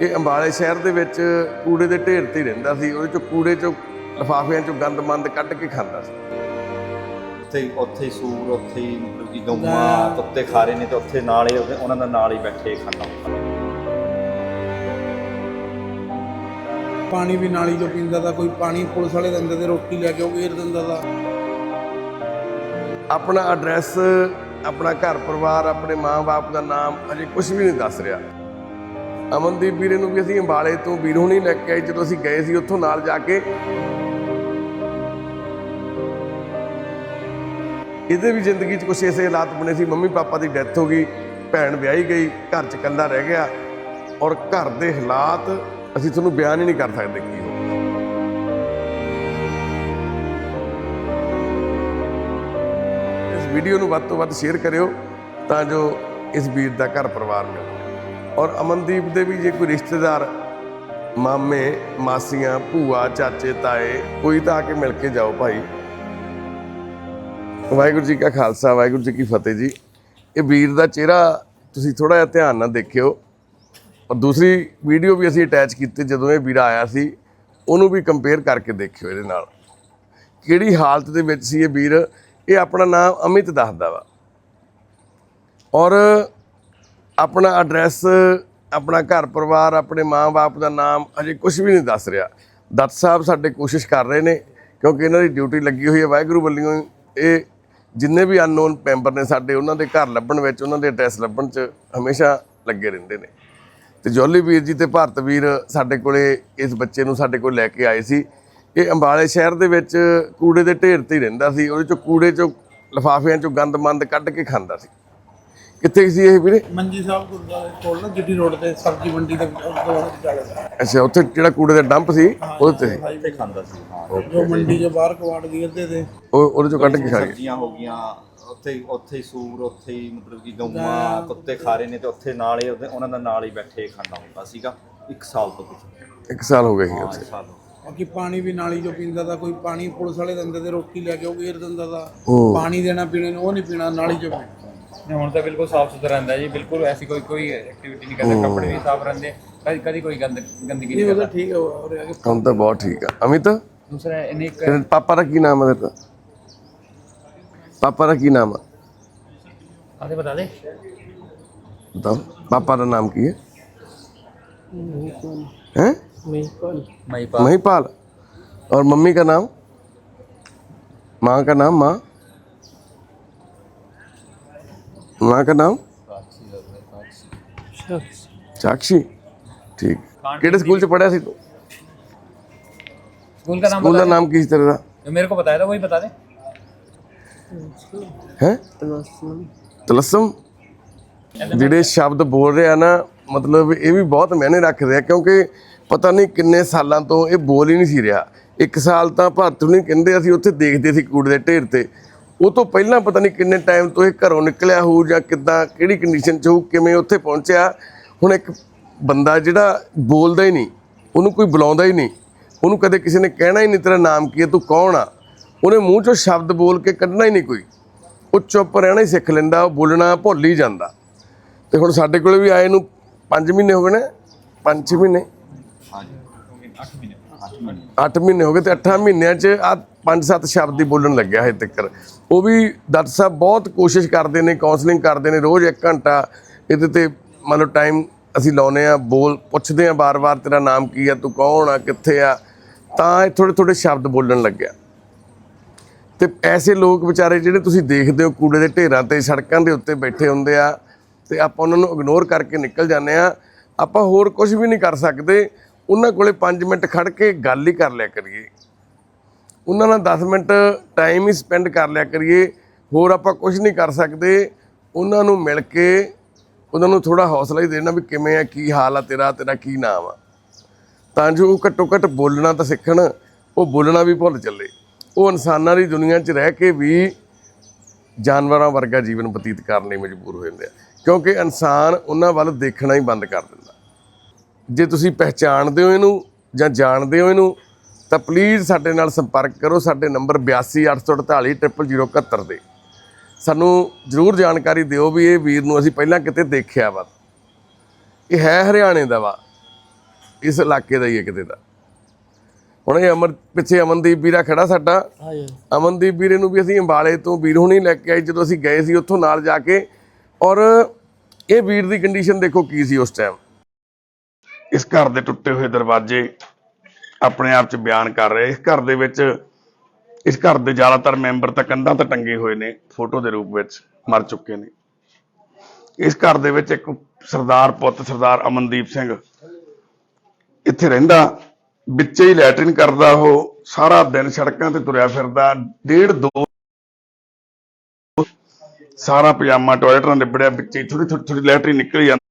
ਇਹ ਅੰਬਾਲੇ ਸ਼ਹਿਰ ਦੇ ਵਿੱਚ ਕੂੜੇ ਦੇ ਢੇਰ ਤੇ ਰਹਿੰਦਾ ਸੀ ਉਹਦੇ ਚੋਂ ਕੂੜੇ ਚੋਂ ਲਿਫਾਫਿਆਂ ਚੋਂ ਗੰਦ ਮੰਦ ਕੱਢ ਕੇ ਖਾਂਦਾ ਸੀ। ਉੱਥੇ ਹੀ- ਉੱਥੇ ਹੀ ਸੂਰ ਉੱਥੇ ਹੀ ਮਤਲਬ ਕਿ ਗਊਆਂ ਕੁੱਤੇ ਖਾ ਰਹੇ ਨੇ ਤੇ ਉੱਥੇ ਨਾਲ ਹੀ ਉਹਦੇ- ਉਹਨਾਂ ਦਾ ਨਾਲ ਹੀ ਬੈਠੇ ਖਾਣਾ। ਪਾਣੀ ਵੀ ਨਾਲੀ ਚੋਂ ਪੀਂਦਾ ਤਾਂ ਕੋਈ ਪਾਣੀ ਪੁਲਿਸ ਵਾਲੇ ਦਿੰਦੇ ਤੇ ਰੋਟੀ ਲੈ ਕੇ ਉਹ ਘੇਰ ਦਿੰਦਾ ਤਾਂ। ਆਪਣਾ ਐਡਰੈਸ ਆਪਣਾ ਘਰ ਪਰਿਵਾਰ ਆਪਣੇ ਮਾਂ-ਬਾਪ ਦਾ ਨਾਮ ਅਜੇ ਕੁਝ ਵੀ ਨਹੀਂ ਦੱਸ ਰਿਹਾ। ਅਮਨਦੀਪ ਵੀਰੇ ਨੂੰ ਵੀ ਅਸੀਂ ਅੰਬਾਲੇ ਤੋਂ ਵੀਰ ਨਹੀਂ ਲੈ ਕੇ ਆਏ, ਜਦੋਂ ਅਸੀਂ ਗਏ ਸੀ ਉੱਥੋਂ ਨਾਲ ਜਾ ਕੇ। ਇਹਦੇ ਵੀ ਜ਼ਿੰਦਗੀ 'ਚ ਕੁਝ ਐਸੇ ਹਾਲਾਤ ਬਣੇ ਸੀ, ਮੰਮੀ ਪਾਪਾ ਦੀ ਡੈਥ ਹੋ ਗਈ, ਭੈਣ ਵਿਆਹੀ ਗਈ, ਘਰ 'ਚ ਇਕੱਲਾ ਰਹਿ ਗਿਆ। ਔਰ ਘਰ ਦੇ ਹਾਲਾਤ ਅਸੀਂ ਤੁਹਾਨੂੰ ਬਿਆਨ ਹੀ ਨਹੀਂ ਕਰ ਸਕਦੇ ਕੀ ਹੋ ਇਸ ਵੀਡੀਓ ਨੂੰ ਵੱਧ ਤੋਂ ਵੱਧ ਸ਼ੇਅਰ ਕਰਿਓ ਤਾਂ ਜੋ ਇਸ ਵੀਰ ਦਾ ਘਰ ਪਰਿਵਾਰ ਮਿਲੇ। ਔਰ ਅਮਨਦੀਪ ਦੇ ਵੀ ਜੇ ਕੋਈ ਰਿਸ਼ਤੇਦਾਰ, ਮਾਮੇ, ਮਾਸੀਆਂ, ਭੂਆ, ਚਾਚੇ, ਤਾਏ, ਕੋਈ ਤਾਂ ਆ ਕੇ ਮਿਲ ਕੇ ਜਾਓ ਭਾਈ। ਵਾਹਿਗੁਰੂ ਜੀ ਕਾ ਖਾਲਸਾ, ਵਾਹਿਗੁਰੂ ਜੀ ਕੀ ਫਤਿਹ ਜੀ। ਇਹ ਵੀਰ ਦਾ ਚਿਹਰਾ ਤੁਸੀਂ ਥੋੜਾ ਜਿਹਾ ਧਿਆਨ ਨਾਲ ਦੇਖਿਓ। ਔਰ ਦੂਸਰੀ ਵੀਡੀਓ ਵੀ ਅਸੀਂ ਅਟੈਚ ਕੀਤੀ ਜਦੋਂ ਇਹ ਵੀਰ ਆਇਆ ਸੀ, ਉਹਨੂੰ ਵੀ ਕੰਪੇਅਰ ਕਰਕੇ ਦੇਖਿਓ ਇਹਦੇ ਨਾਲ। ਕਿਹੜੀ ਹਾਲਤ ਦੇ ਵਿੱਚ ਸੀ ਇਹ ਵੀਰ, ਇਹ ਆਪਣਾ ਨਾਮ ਅਮਿਤ ਦੱਸਦਾ ਵਾ। ਔਰ ਆਪਣਾ ਐਡਰੈਸ ਆਪਣਾ ਘਰ ਪਰਿਵਾਰ, ਆਪਣੇ ਮਾਂ-ਬਾਪ ਦਾ ਨਾਮ ਅਜੇ ਕੁਝ ਵੀ ਨਹੀਂ ਦੱਸ ਰਿਹਾ। ਦੱਤ ਸਾਹਿਬ ਸਾਡੇ ਕੋਸ਼ਿਸ਼ ਕਰ ਰਹੇ ਨੇ, ਕਿਉਂਕਿ ਇਹਨਾਂ ਦੀ ਡਿਊਟੀ ਲੱਗੀ ਹੋਈ ਹੈ ਵਾਹਿਗੁਰੂ ਵੱਲੋਂ ਇਹ ਜਿੰਨੇ ਵੀ ਅਨਨੋਨ ਮੈਂਬਰ ਨੇ ਸਾਡੇ, ਉਹਨਾਂ ਦੇ ਘਰ ਲੱਭਣ ਵਿੱਚ, ਉਹਨਾਂ ਦੇ ਐਡਰੈਸ ਲੱਭਣ 'ਚ ਹਮੇਸ਼ਾ ਲੱਗੇ ਰਹਿੰਦੇ ਨੇ। ਤੇ ਜੋਲੀ ਵੀਰ ਜੀ ਤੇ ਭਾਰਤ ਵੀਰ ਸਾਡੇ ਕੋਲੇ ਇਸ ਬੱਚੇ ਨੂੰ ਸਾਡੇ ਕੋਲ ਲੈ ਕੇ ਆਏ ਸੀ। ਇਹ ਅੰਬਾਲੇ ਸ਼ਹਿਰ ਦੇ ਵਿੱਚ ਕੂੜੇ ਦੇ ਢੇਰ ਤੇ ਹੀ ਰਹਿੰਦਾ ਸੀ, ਉਹਦੇ ਚੋਂ ਕੂੜੇ ਚੋਂ, ਲਿਫਾਫਿਆਂ ਚੋਂ ਗੰਦ ਮੰਦ ਕੱਢ ਕੇ ਖਾਂਦਾ ਸੀ। ਕਿੱਥੇ ਸੀ ਇਹ ਵੀਰੇ? ਮੰਜੀ ਸਾਹਿਬ ਗੁਰਦੁਆਰੇ ਕੋਲ ਨਾ ਜਿੱਡੀ ਰੋਡ ਤੇ ਸਬਜ਼ੀ ਮੰਡੀ ਦੇ ਕੋਲ ਚੱਲਦਾ ਅੱਛਾ ਉੱਥੇ ਜਿਹੜਾ ਕੂੜੇ ਦਾ ਡੰਪ ਸੀ ਉਹਦੇ ਤੇ ਉੱਥੇ ਖਾਂਦਾ ਸੀ ਹਾਂ। ਜੋ ਮੰਡੀ ਦੇ ਬਾਹਰ ਕਵਾੜ ਗੇਰਦੇ ਤੇ। ਉਹ ਉਹਦੇ ਚੋਂ ਕੱਢ ਕੇ ਖਾ ਗਏ? ਸਬਜ਼ੀਆਂ ਹੋ ਗਈਆਂ ਉੱਥੇ ਹੀ- ਉੱਥੇ ਹੀ ਸੂਰ ਉੱਥੇ ਹੀ ਮਤਲਬ ਕਿ ਗਊਆਂ ਕੁੱਤੇ ਖਾ ਰਹੇ ਨੇ ਤੇ ਉੱਥੇ ਨਾਲ ਹੀ ਉਹਨਾਂ ਦਾ ਨਾਲ ਹੀ ਬੈਠੇ ਖਾਣਾ ਹੁੰਦਾ ਸੀਗਾ ਇੱਕ ਸਾਲ ਤੋਂ ਪਿੱਛੇ। ਇੱਕ ਸਾਲ ਹੋ ਗਏ ਸੀ ਉੱਥੇ ਬਾਕੀ ਪਾਣੀ ਵੀ ਨਾਲੀ ਚੋਂ ਪੀਂਦਾ ਤਾਂ ਕੋਈ ਪਾਣੀ ਪੁਲਿਸ ਵਾਲੇ ਦਿੰਦੇ ਤੇ ਰੋਟੀ ਲੈ ਕੇ ਉਹ ਘੇਰ ਦਿੰਦਾ ਤਾਂ। ਹੂੰ। ਪਾਣੀ ਦੇਣਾ ਪੀਣੇ ਨੂੰ ਉਹ ਨਹੀਂ ਪੀਣਾ ਨਾਲੀ ਚੋਂ ਪੀਣਾ। ਹੁਣ ਤਾਂ ਬਿਲਕੁਲ ਸਾਫ ਸੁਥਰਾ ਰਹਿੰਦਾ ਹੈ ਜੀ ਬਿਲਕੁਲ ਐਸੀ ਕੋਈ ਕੋਈ ਐਕਟੀਵਿਟੀ ਨਹੀਂ ਕਰਦਾ ਕੱਪੜੇ ਵੀ ਸਾਫ ਰਹਿੰਦੇ ਕਦੀ ਕਦੀ ਕੋਈ ਗੰਦ ਗੰਦਗੀ ਨਹੀਂ ਇਹ ਤਾਂ ਕਰਦਾ ਠੀਕ ਹੈ ਉਹ ਰਿਹਾ ਕਿ ਕੰਮ ਤਾਂ ਬਹੁਤ ਠੀਕ ਆ ਅਮਿਤ ਦੂਸਰਾ ਇਹਨੇ ਇੱਕ ਤੇਰੇ ਪਾਪਾ ਦਾ ਕੀ ਨਾਮ ਹੈ ਤੇਰਾ ਪਾਪਾ ਦਾ ਕੀ ਨਾਮ ਹੈ ਆਦੇ ਬਤਾ ਦੇ ਬਤਾਓ ਪਾਪਾ ਦਾ ਨਾਮ ਕੀ ਹੈ हैं ਮਾਈਪਾ महिपाल और मम्मी का नाम माँ का नाम माँ माँ का नाम साक्षी ठीक ਕਿਹੜੇ ਸਕੂਲ ਚ ਪੜਿਆ ਸੀ ਤੂੰ स्कूल का नाम ਸਕੂਲ बता ਦਾ दे ਨਾਮ ਕੀ ਸੀ ਤੇਰੇ ਦਾ जो मेरे को बताया था वही बता दे ਹੈ ਤਲਸਮ ਜਿਹੜੇ ਸ਼ਬਦ ਬੋਲ ਰਿਹਾ ਨਾ ਮਤਲਬ ਇਹ ਵੀ ਬਹੁਤ ਮਾਇਨੇ ਰੱਖਦੇ ਆ ਕਿਉਂਕਿ ਪਤਾ ਨਹੀਂ ਕਿੰਨੇ ਸਾਲਾਂ ਤੋਂ ਇਹ ਬੋਲ ਹੀ ਨਹੀਂ ਸੀ ਰਿਹਾ ਇੱਕ ਸਾਲ ਤਾਂ ਭਾਰਤ ਨੂੰ ਕਹਿੰਦੇ ਅਸੀਂ ਉੱਥੇ ਦੇਖਦੇ ਸੀ ਕੂੜੇ ਦੇ ਢੇਰ ਤੇ ਉਹ ਤੋਂ ਪਹਿਲਾਂ ਪਤਾ ਨਹੀਂ ਕਿੰਨੇ ਟਾਈਮ ਤੋਂ ਇਹ ਘਰੋਂ ਨਿਕਲਿਆ ਹੋਊ ਜਾਂ ਕਿੱਦਾਂ, ਕਿਹੜੀ ਕੰਡੀਸ਼ਨ 'ਚ ਹੋਊ, ਕਿਵੇਂ ਉੱਥੇ ਪਹੁੰਚਿਆ। ਹੁਣ ਇੱਕ ਬੰਦਾ ਜਿਹੜਾ ਬੋਲਦਾ ਹੀ ਨਹੀਂ, ਉਹਨੂੰ ਕੋਈ ਬੁਲਾਉਂਦਾ ਹੀ ਨਹੀਂ, ਉਹਨੂੰ ਕਦੇ ਕਿਸੇ ਨੇ ਕਹਿਣਾ ਹੀ ਨਹੀਂ ਤੇਰਾ ਨਾਮ ਕੀ ਹੈ, ਤੂੰ ਕੌਣ ਆ? ਉਹਨੇ ਮੂੰਹ 'ਚੋਂ ਸ਼ਬਦ ਬੋਲ ਕੇ ਕੱਢਣਾ ਹੀ ਨਹੀਂ ਕੋਈ। ਉਹ ਚੁੱਪ ਰਹਿਣਾ ਹੀ ਸਿੱਖ ਲੈਂਦਾ, ਉਹ ਬੋਲਣਾ ਭੁੱਲ ਹੀ ਜਾਂਦਾ। ਤੇ ਹੁਣ ਸਾਡੇ ਕੋਲੇ ਵੀ ਆਏ ਨੂੰ 5 ਮਹੀਨੇ ਹੋ ਗਏ ਨੇ 5 ਮਹੀਨੇ। ਹਾਂਜੀ। 8 ਮਹੀਨੇ 8 ਮਹੀਨੇ ਹੋ ਗਏ ਤੇ 8 ਮਹੀਨਿਆਂ 'ਚ ਆ 5-7 ਸ਼ਬਦ ਹੀ ਬੋਲਣ ਲੱਗਿਆ ਹੈ ਤੱਕ। ਉਹ ਵੀ ਡਾਕਟਰ ਸਾਹਿਬ ਬਹੁਤ ਕੋਸ਼ਿਸ਼ ਕਰਦੇ ਨੇ ਕਾਉਂਸਲਿੰਗ ਕਰਦੇ ਨੇ, ਰੋਜ਼ 1 ਘੰਟਾ ਇਹਦੇ ਤੇ ਮਤਲਬ ਟਾਈਮ ਅਸੀਂ ਲਾਉਨੇ ਆ ਬੋਲ ਪੁੱਛਦੇ ਆ ਬਾਰ-ਬਾਰ ਤੇਰਾ ਨਾਮ ਕੀ ਆ, ਤੂੰ ਕੌਣ ਆ, ਕਿੱਥੇ ਆ, ਤਾਂ ਇਹ ਥੋੜੇ ਥੋੜੇ ਸ਼ਬਦ ਬੋਲਣ ਲੱਗਿਆ। ਤੇ ਐਸੇ ਲੋਕ ਵਿਚਾਰੇ ਜਿਹੜੇ ਤੁਸੀਂ ਦੇਖਦੇ ਹੋ ਕੂੜੇ ਦੇ ਢੇਰਾਂ ਤੇ, ਸੜਕਾਂ ਦੇ ਉੱਤੇ ਬੈਠੇ ਹੁੰਦੇ ਆ, ਤੇ ਆਪਾਂ ਉਹਨਾਂ ਨੂੰ ਇਗਨੋਰ ਕਰਕੇ ਨਿਕਲ ਜਾਂਦੇ ਆ ਆਪਾਂ ਹੋਰ ਕੁਝ ਵੀ ਨਹੀਂ ਕਰ ਸਕਦੇ। ਉਹਨਾਂ ਕੋਲੇ 5 ਮਿੰਟ ਖੜ ਕੇ ਗੱਲ ਹੀ ਕਰ ਲਿਆ ਕਰੀਏ। ਉਹਨਾਂ ਨਾਲ 10 ਮਿੰਟ ਟਾਈਮ ਹੀ ਸਪੈਂਡ ਕਰ ਲਿਆ ਕਰੀਏ। ਹੋਰ ਆਪਾਂ ਕੁਝ ਨਹੀਂ ਕਰ ਸਕਦੇ। ਉਹਨਾਂ ਨੂੰ ਮਿਲ ਕੇ ਉਹਨਾਂ ਨੂੰ ਥੋੜਾ ਹੌਸਲਾ ਹੀ ਦੇਣਾ ਵੀ ਕਿਵੇਂ ਆ, ਕੀ ਹਾਲ ਆ ਤੇਰਾ ਤੇਰਾ ਕੀ ਨਾਮ ਆ। ਤਾਂ ਜੋ ਉਹ ਘੱਟੋ ਘੱਟ ਬੋਲਣਾ ਤਾਂ ਸਿੱਖਣ, ਉਹ ਬੋਲਣਾ ਵੀ ਭੁੱਲ ਚੱਲੇ। ਉਹ ਇਨਸਾਨਾਂ ਦੀ ਦੁਨੀਆ 'ਚ ਰਹਿ ਕੇ ਵੀ ਜਾਨਵਰਾਂ ਵਰਗਾ ਜੀਵਨ ਬਤੀਤ ਕਰਨ ਲਈ ਮਜਬੂਰ ਹੋ ਜਾਂਦੇ ਆ। ਕਿਉਂਕਿ ਇਨਸਾਨ ਉਹਨਾਂ ਵੱਲ ਦੇਖਣਾ ਹੀ ਬੰਦ ਕਰ ਦਿੰਦਾ। ਜੇ ਤੁਸੀਂ ਪਹਿਚਾਣਦੇ ਹੋ ਇਹਨੂੰ ਜਾਂ ਜਾਣਦੇ ਹੋ ਇਹਨੂੰ ਤਾਂ ਪਲੀਜ਼ ਸਾਡੇ ਨਾਲ ਸੰਪਰਕ ਕਰੋ। ਸਾਡੇ ਨੰਬਰ 8284800071 ਦੇ। ਸਾਨੂੰ ਜ਼ਰੂਰ ਜਾਣਕਾਰੀ ਦਿਓ ਵੀ ਇਹ ਵੀਰ ਨੂੰ ਅਸੀਂ ਪਹਿਲਾਂ ਕਿਤੇ ਦੇਖਿਆ ਵਾ। ਇਹ ਹੈ ਹਰਿਆਣੇ ਦਾ ਵਾ। ਇਸ ਇਲਾਕੇ ਦਾ ਹੀ ਹੈ ਕਿਤੇ ਦਾ। ਹੁਣ ਇਹ ਅਮਰ ਪਿੱਛੇ ਅਮਨਦੀਪ ਵੀਰਾ ਖੜਾ ਸਾਡਾ। ਅਮਨਦੀਪ ਵੀਰੇ ਨੂੰ ਵੀ ਅਸੀਂ ਅੰਬਾਲੇ ਤੋਂ ਵੀਰ ਹੁਣੀ ਲੈ ਕੇ ਆਏ ਜਦੋਂ ਅਸੀਂ ਗਏ ਸੀ ਉੱਥੋਂ ਨਾਲ ਜਾ ਕੇ। ਔਰ ਇਹ ਵੀਰ ਦੀ ਕੰਡੀਸ਼ਨ ਦੇਖੋ ਕੀ ਸੀ ਉਸ ਟਾਈਮ ਇਸ ਘਰ ਦੇ ਟੁੱਟੇ ਹੋਏ ਦਰਵਾਜ਼ੇ ਆਪਣੇ ਆਪ ਚ ਬਿਆਨ ਕਰ ਰਹੇ। ਇਸ ਘਰ ਦੇ ਵਿੱਚ, ਇਸ ਘਰ ਦੇ ਜ਼ਿਆਦਾਤਰ ਮੈਂਬਰ ਤਾਂ ਕੰਧਾਂ ਤੇ ਟੰਗੇ ਹੋਏ ਨੇ, ਫੋਟੋ ਦੇ ਰੂਪ ਵਿੱਚ ਮਰ ਚੁੱਕੇ ਨੇ। ਇਸ ਘਰ ਦੇ ਵਿੱਚ ਇੱਕ ਸਰਦਾਰ ਪੁੱਤ, ਸਰਦਾਰ ਅਮਨਦੀਪ ਸਿੰਘ, ਇੱਥੇ ਰਹਿੰਦਾ, ਵਿੱਚ ਹੀ ਲੈਟਰਿਨ ਕਰਦਾ, ਉਹ ਸਾਰਾ ਦਿਨ ਸੜਕਾਂ ਤੇ ਤੁਰਿਆ ਫਿਰਦਾ, ਡੇਢ ਦੋ ਸਾਰਾ ਪਜਾਮਾ ਟਾਇਲਟ ਨਾਲ ਲਿਬੜਿਆ ਵਿੱਚੇ ਥੋੜੀ ਥੋੜੀ ਥੋੜੀ ਲੈਟਰਿਨ ਨਿਕਲ ਜਾਂਦੀ।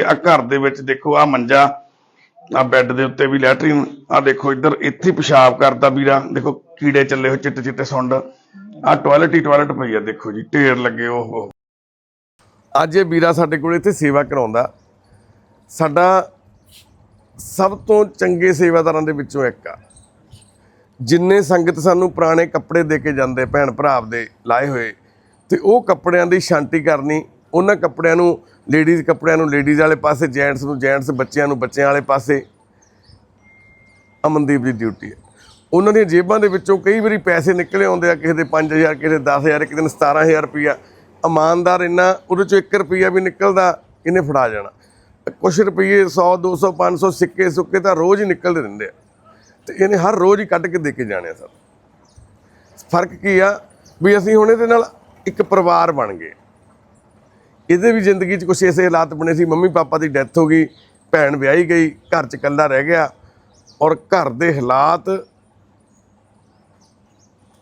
ਆ। ਘਰ ਦੇ ਵਿੱਚ ਦੇਖੋ ਆ ਮੰਜਾ ਆ ਬੈੱਡ ਦੇ ਉੱਤੇ ਵੀ ਲੈਟਰਿਨ ਆ ਦੇਖੋ ਇੱਧਰ ਇੱਥੇ ਪਿਸ਼ਾਬ ਕਰਦਾ ਵੀਰਾ। ਦੇਖੋ ਕੀੜੇ ਚੱਲੇ ਹੋਏ, ਚਿੱਟੇ ਚਿੱਟੇ ਸੁੰਡ। ਆ ਟਾਇਲਟ ਹੀ ਟਾਇਲਟ ਪਈ ਆ, ਦੇਖੋ ਜੀ, ਢੇਰ ਲੱਗੇ ਉਹ ਅੱਜ ਇਹ ਵੀਰਾ ਸਾਡੇ ਕੋਲ ਇੱਥੇ ਸੇਵਾ ਕਰਾਉਂਦਾ। ਸਾਡਾ ਸਭ ਤੋਂ ਚੰਗੇ ਸੇਵਾਦਾਰਾਂ ਦੇ ਵਿੱਚੋਂ ਇੱਕ ਆ। ਜਿੰਨੇ ਸੰਗਤ ਸਾਨੂੰ ਪੁਰਾਣੇ ਕੱਪੜੇ ਦੇ ਕੇ ਜਾਂਦੇ, ਭੈਣ ਭਰਾ ਦੇ ਲਾਏ ਹੋਏ, ਤੇ ਉਹ ਕੱਪੜਿਆਂ ਦੀ ਸ਼ਾਂਤੀ ਕਰਨੀ ਉਹਨਾਂ ਕੱਪੜਿਆਂ ਨੂੰ ਲੇਡੀਜ਼ ਕੱਪੜਿਆਂ ਨੂੰ ਲੇਡੀਜ਼ ਵਾਲੇ ਪਾਸੇ ਜੈਂਟਸ ਨੂੰ ਜੈਂਟਸ ਬੱਚਿਆਂ ਨੂੰ, ਬੱਚਿਆਂ ਵਾਲੇ ਪਾਸੇ। ਅਮਨਦੀਪ ਦੀ ਡਿਊਟੀ ਹੈ। ਉਹਨਾਂ ਦੀਆਂ ਜੇਬਾਂ ਦੇ ਵਿੱਚੋਂ ਕਈ ਵਾਰੀ ਪੈਸੇ ਨਿਕਲੇ ਆਉਂਦੇ ਆ, ਕਿਸੇ ਦੇ 5000 ਕਿਸੇ ਦੇ 10000 ਕਿਸੇ ਦਿਨ 17000 ਰੁਪਇਆ ਇਮਾਨਦਾਰ ਇੰਨਾ, ਉਹਦੇ ਚੋਂ 1 ਰੁਪਇਆ ਵੀ ਨਿਕਲਦਾ, ਇਹਨੇ ਫੜਾ ਜਾਣਾ। ਕੁਛ ਰੁਪਏ 100 200 500 ਸਿੱਕੇ ਸੁੱਕੇ ਤਾਂ ਰੋਜ਼ ਹੀ ਨਿਕਲਦੇ ਰਹਿੰਦੇ ਆ। ਤੇ ਇਹਨੇ ਹਰ ਰੋਜ਼ ਹੀ ਕੱਢ ਕੇ ਦੇ ਕੇ ਜਾਣੇ ਆ ਸਰ ਫ਼ਰਕ ਕੀ ਆ? ਵੀ ਅਸੀਂ ਹੁਣ ਇਹਦੇ ਨਾਲ ਇੱਕ ਪਰਿਵਾਰ ਬਣ ਗਏ। ਇਹਦੇ ਵੀ ਜ਼ਿੰਦਗੀ 'ਚ ਕੁਛ ਐਸੇ ਹਾਲਾਤ ਬਣੇ ਸੀ, ਮੰਮੀ ਪਾਪਾ ਦੀ ਡੈਥ ਹੋ ਗਈ, ਭੈਣ ਵਿਆਹੀ ਗਈ, ਘਰ 'ਚ ਇਕੱਲਾ ਰਹਿ ਗਿਆ ਔਰ ਘਰ ਦੇ ਹਾਲਾਤ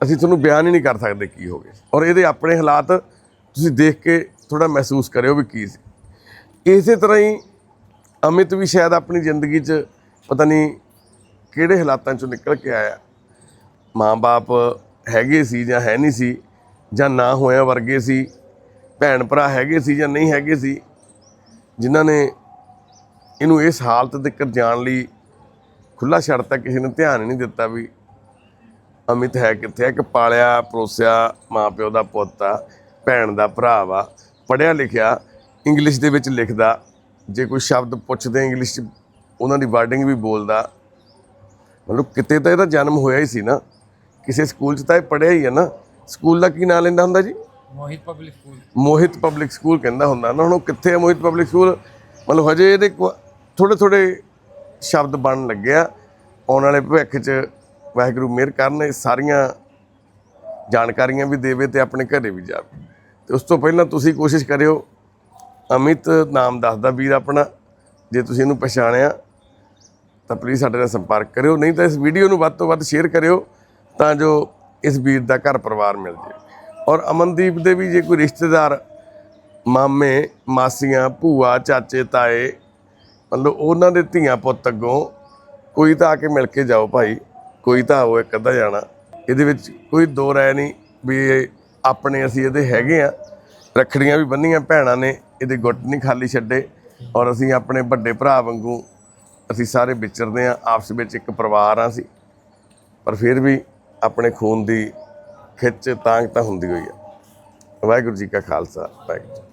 ਅਸੀਂ ਤੁਹਾਨੂੰ ਬਿਆਨ ਹੀ ਨਹੀਂ ਕਰ ਸਕਦੇ ਕੀ ਹੋ ਗਏ। ਔਰ ਇਹਦੇ ਆਪਣੇ ਹਾਲਾਤ ਤੁਸੀਂ ਦੇਖ ਕੇ ਥੋੜਾ ਮਹਿਸੂਸ ਕਰਿਓ ਵੀ ਕੀ ਸੀ। ਇਸੇ ਤਰ੍ਹਾਂ ਹੀ ਅਮਿਤ ਵੀ ਸ਼ਾਇਦ ਆਪਣੀ ਜ਼ਿੰਦਗੀ 'ਚ ਪਤਾ ਨਹੀਂ ਕਿਹੜੇ ਹਾਲਾਤਾਂ 'ਚੋਂ ਨਿਕਲ ਕੇ ਆਇਆ। ਮਾਂ-ਬਾਪ ਹੈਗੇ ਸੀ ਜਾਂ ਹੈ ਨਹੀਂ ਸੀ ਜਾਂ ਨਾ ਹੋਇਆ ਵਰਗੇ ਸੀ ਭੈਣ ਭਰਾ ਹੈਗੇ ਸੀ ਜਾਂ ਨਹੀਂ ਹੈਗੇ ਸੀ, ਜਿਨ੍ਹਾਂ ਨੇ ਇਹਨੂੰ ਇਸ ਹਾਲਤ ਤੱਕ ਜਾਣ ਲਈ ਖੁੱਲਾ ਛੱਡਤਾ ਕਿਸੇ ਨੇ ਧਿਆਨ ਹੀ ਨਹੀਂ ਦਿੱਤਾ ਵੀ ਅਮਿਤ ਹੈ ਕਿੱਥੇ ਹੈ ਕਿ ਪਾਲਿਆ, ਪਰੋਸਿਆ ਮਾਪਿਓ ਦਾ ਪੁੱਤ ਆ, ਭੈਣ ਦਾ ਭਰਾ ਵਾ ਪੜਿਆ ਲਿਖਿਆ, ਇੰਗਲਿਸ਼ ਦੇ ਵਿੱਚ ਲਿਖਦਾ, ਜੇ ਕੋਈ ਸ਼ਬਦ ਪੁੱਛਦੇ ਇੰਗਲਿਸ਼ 'ਚ, ਉਹਨਾਂ ਦੀ ਵਰਡਿੰਗ ਵੀ ਬੋਲਦਾ। ਮਤਲਬ ਕਿਤੇ ਤਾਂ ਇਹਦਾ ਜਨਮ ਹੋਇਆ ਹੀ ਸੀ ਨਾ, ਕਿਸੇ ਸਕੂਲ 'ਚ ਤਾਂ ਇਹ ਪੜਿਆ ਹੀ ਹੈ ਨਾ। ਸਕੂਲ ਦਾ ਕੀ ਨਾਂ ਲੈਂਦਾ ਹੁੰਦਾ ਜੀ? Mohit public school Mohit public school ਕਹਿੰਦਾ ਹੁੰਦਾ ਨਾ, ਹੁਣ ਉਹ ਕਿੱਥੇ ਹੈ ਮੋਹਿਤ ਪਬਲਿਕ ਸਕੂਲ ਮਤਲਬ ਹਜੇ ਇਹਦੇ ਥੋੜੇ ਥੋੜੇ ਸ਼ਬਦ ਬਣਨ ਲੱਗਿਆ ਆਉਣ ਵਾਲੇ ਭਵਿੱਖ 'ਚ ਵਾਹਿਗੁਰੂ ਮਿਹਰ ਕਰਨ ਇਹ ਸਾਰੀਆਂ ਜਾਣਕਾਰੀਆਂ ਵੀ ਦੇਵੇ ਤੇ ਆਪਣੇ ਘਰੇ ਵੀ ਜਾਵੇ। ਤੇ ਉਸ ਤੋਂ ਪਹਿਲਾਂ ਤੁਸੀਂ ਕੋਸ਼ਿਸ਼ ਕਰਿਓ, ਅਮਿਤ ਨਾਮ ਦੱਸਦਾ ਵੀਰ ਆਪਣਾ, ਜੇ ਤੁਸੀਂ ਇਹਨੂੰ ਪਛਾਣਿਆ, ਤਾਂ ਪਲੀਜ਼ ਸਾਡੇ ਨਾਲ ਸੰਪਰਕ ਕਰਿਓ। ਨਹੀਂ ਤਾਂ ਇਸ ਵੀਡੀਓ ਨੂੰ ਵੱਧ ਤੋਂ ਵੱਧ ਸ਼ੇਅਰ ਕਰਿਓ, ਤਾਂ ਜੋ ਇਸ ਵੀਰ ਦਾ ਘਰ ਪਰਿਵਾਰ ਮਿਲ ਜੇ ਔਰ ਅਮਨਦੀਪ ਦੇ ਵੀ ਜੇ ਕੋਈ ਰਿਸ਼ਤੇਦਾਰ ਮਾਮੇ, ਮਾਸੀਆਂ, ਭੂਆ, ਚਾਚੇ, ਤਾਏ, ਮਤਲਬ ਉਹਨਾਂ ਦੇ ਧੀਆਂ ਪੁੱਤ ਅੱਗੋਂ ਕੋਈ ਤਾਂ ਆ ਕੇ ਮਿਲ ਕੇ ਜਾਓ ਭਾਈ, ਕੋਈ ਤਾਂ ਆਓ ਇੱਕ ਅੱਧਾ ਜਾਣਾ। ਇਹਦੇ ਵਿੱਚ ਕੋਈ ਦੋ ਰਾਏ ਨਹੀਂ ਵੀ ਆਪਣੇ ਅਸੀਂ ਇਹਦੇ ਹੈਗੇ ਆ, ਰੱਖੜੀਆਂ ਵੀ ਬੰਨੀਆਂ ਭੈਣਾਂ ਨੇ, ਇਹਦੇ ਗੁੱਟ ਨਹੀਂ ਖਾਲੀ ਛੱਡੇ ਔਰ ਅਸੀਂ ਆਪਣੇ ਵੱਡੇ ਭਰਾ ਵਾਂਗੂ ਅਸੀਂ ਸਾਰੇ ਵਿਚਰਦੇ ਆ, ਆਪਸ ਵਿੱਚ ਇੱਕ ਪਰਿਵਾਰ ਆ ਅਸੀਂ। ਪਰ ਫਿਰ ਵੀ ਆਪਣੇ ਖੂਨ ਦੀ ਖਿੱਚ ਤਾਂਗ ਤਾਂ ਹੁੰਦੀ ਹੋਈ ਆ। ਵਾਹਿਗੁਰੂ ਜੀ ਕਾ ਖਾਲਸਾ ਵਾਹਿਗੁਰੂ ਜੀ